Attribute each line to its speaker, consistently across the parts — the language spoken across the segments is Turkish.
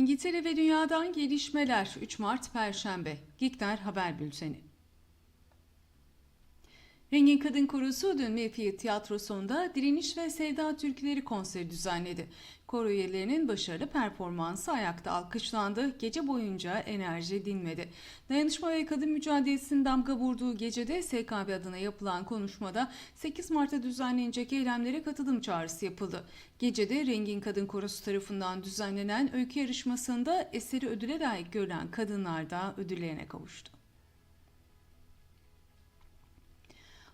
Speaker 1: İngiltere ve dünyadan gelişmeler 3 Mart Perşembe. Gikner Haber Bülteni. Rengin Kadın Korosu dün Mayfield Tiyatrosu'nda Direniş ve Sevda Türküleri konseri düzenledi. Koro üyelerinin başarılı performansı ayakta alkışlandı, gece boyunca enerji dinmedi. Dayanışma ve kadın mücadelesinin damga vurduğu gecede SKB adına yapılan konuşmada 8 Mart'ta düzenlenecek eylemlere katılım çağrısı yapıldı. Gecede Rengin Kadın Korosu tarafından düzenlenen öykü yarışmasında eseri ödüle layık görülen kadınlar da ödüllerine kavuştu.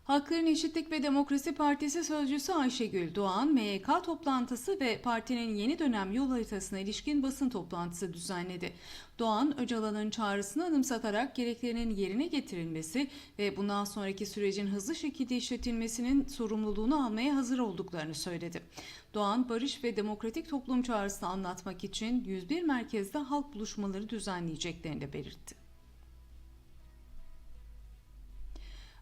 Speaker 1: Halkların Eşitlik ve Demokrasi Partisi sözcüsü Ayşegül Doğan, MYK toplantısı ve partinin yeni dönem yol haritasına ilişkin basın toplantısı düzenledi. Doğan, Öcalan'ın çağrısını anımsatarak gereklerinin yerine getirilmesi ve bundan sonraki sürecin hızlı şekilde işletilmesinin sorumluluğunu almaya hazır olduklarını söyledi. Doğan, barış ve demokratik toplum çağrısını anlatmak için 101 merkezde halk buluşmaları düzenleyeceklerini de belirtti.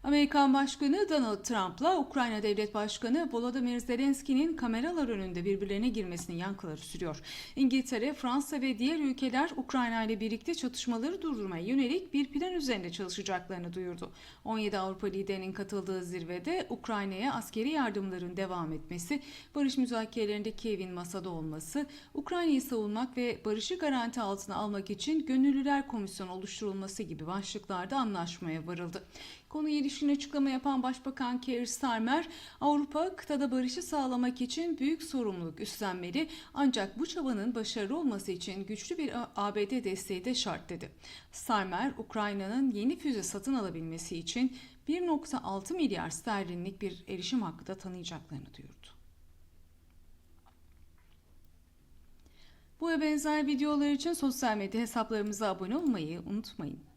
Speaker 1: Amerikan Başkanı Donald Trump'la Ukrayna Devlet Başkanı Volodymyr Zelenski'nin kameralar önünde birbirlerine girmesinin yankıları sürüyor. İngiltere, Fransa ve diğer ülkeler Ukrayna ile birlikte çatışmaları durdurmaya yönelik bir plan üzerinde çalışacaklarını duyurdu. 17 Avrupa liderinin katıldığı zirvede Ukrayna'ya askeri yardımların devam etmesi, barış müzakerelerinde Kiev'in masada olması, Ukrayna'yı savunmak ve barışı garanti altına almak için Gönüllüler Komisyonu oluşturulması gibi başlıklarda anlaşmaya varıldı. Konuya ilişkin açıklama yapan Başbakan Keir Starmer, Avrupa kıtada barışı sağlamak için büyük sorumluluk üstlenmeli ancak bu çabanın başarılı olması için güçlü bir ABD desteği de şart dedi. Starmer, Ukrayna'nın yeni füze satın alabilmesi için 1.6 milyar sterlinlik bir erişim hakkı da tanıyacaklarını duyurdu. Bu ve benzer videolar için sosyal medya hesaplarımıza abone olmayı unutmayın.